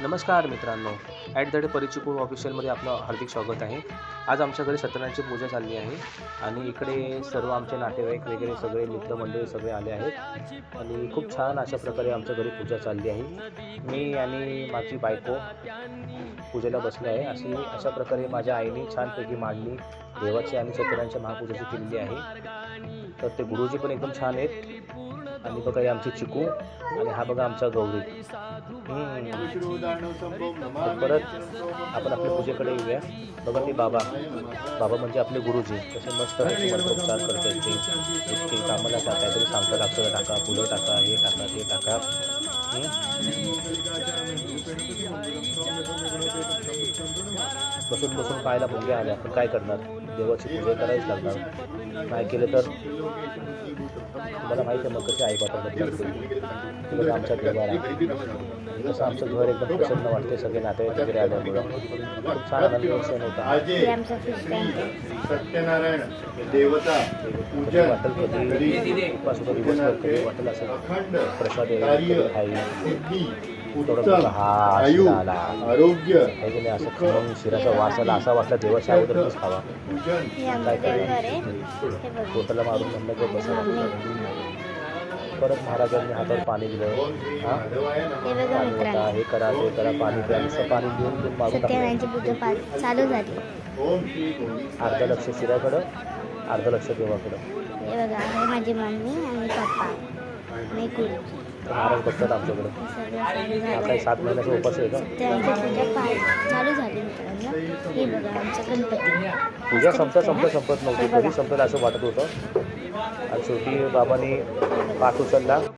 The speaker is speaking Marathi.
नमस्कार मित्रांनो. ॲट द डे परिचिपूर ऑफिशियलमध्ये आपलं हार्दिक स्वागत आहे. आज आमच्या घरी सत्यनारायणची पूजा चालली आहे आणि इकडे सर्व आमचे नातेवाईक वगैरे सगळे मित्रमंडळी सगळे आले आहेत. आणि खूप छान अशा प्रकारे आमच्या घरी पूजा चालली आहे. मी आणि माझी बायको पूजेला बसले आहे. अशी अशा प्रकारे माझ्या आईने छानपैकी मांडणी देवाची आणि सत्यनारायणच्या महापूजेची केलेली आहे. तर ते गुरुजी पण एकदम छान आहेत. आणि बघा हे आमचे चिकू. आणि हा बघा आमचा गौरी. परत आपण आपल्या पूजेकडे येऊया. बघा ते बाबा. बाबा म्हणजे आपले गुरुजी. तसे मस्त उपचार करतात ते. कामाला टाका काहीतरी सांगतात अक्षरं टाका फुलं टाका हे टाका ते टाका. बसून बसून पाहायला मुंग्या आल्या. आपण काय करणार? देवाची पूजा करावीच लागणार. नाही केलं तर? तुम्हाला माहिती आहे मग कसे आई बाबा बघा आमच्या देवाला कसं आमचं घर एकदम प्रसन्न वाटते सगळे नातेवाईक वगैरे आल्यामुळं. खूप छान आनंद क्षण होता आमचा आहे सत्यनारायण देवता वाटेल कधी उपास कधी वाटेल असं प्रसाद कार्य उत्तम आयु. आरोग्य असं शिराचा वास आला असा वाटला देवाच्या अगोदरच खावा. पोटाला मारून म्हणलं की बसा परत महाराजांनी हातात पाणी दिलं. हां? पाणी होता करा ते करा पाणी प्या नुसतं पाणी देऊन देऊन मारून टाकलं. चालू झाली. अर्ध लक्ष शिराकडं अर्ध लक्ष देवाकडं. हे बघा हे माझी मम्मी आणि पप्पा. महाराज आमच्याकडं. झालं काही सात महिन्याचा उपास आहे का? पूजा पा- चालू झाली मित्रांनो. हे बघा आमचा गणपती. पूजा संपता संपता संपत नव्हती. कधी संपेल असं वाटत होतं. आणि शेवटी बाबांनी पाठ उचलला.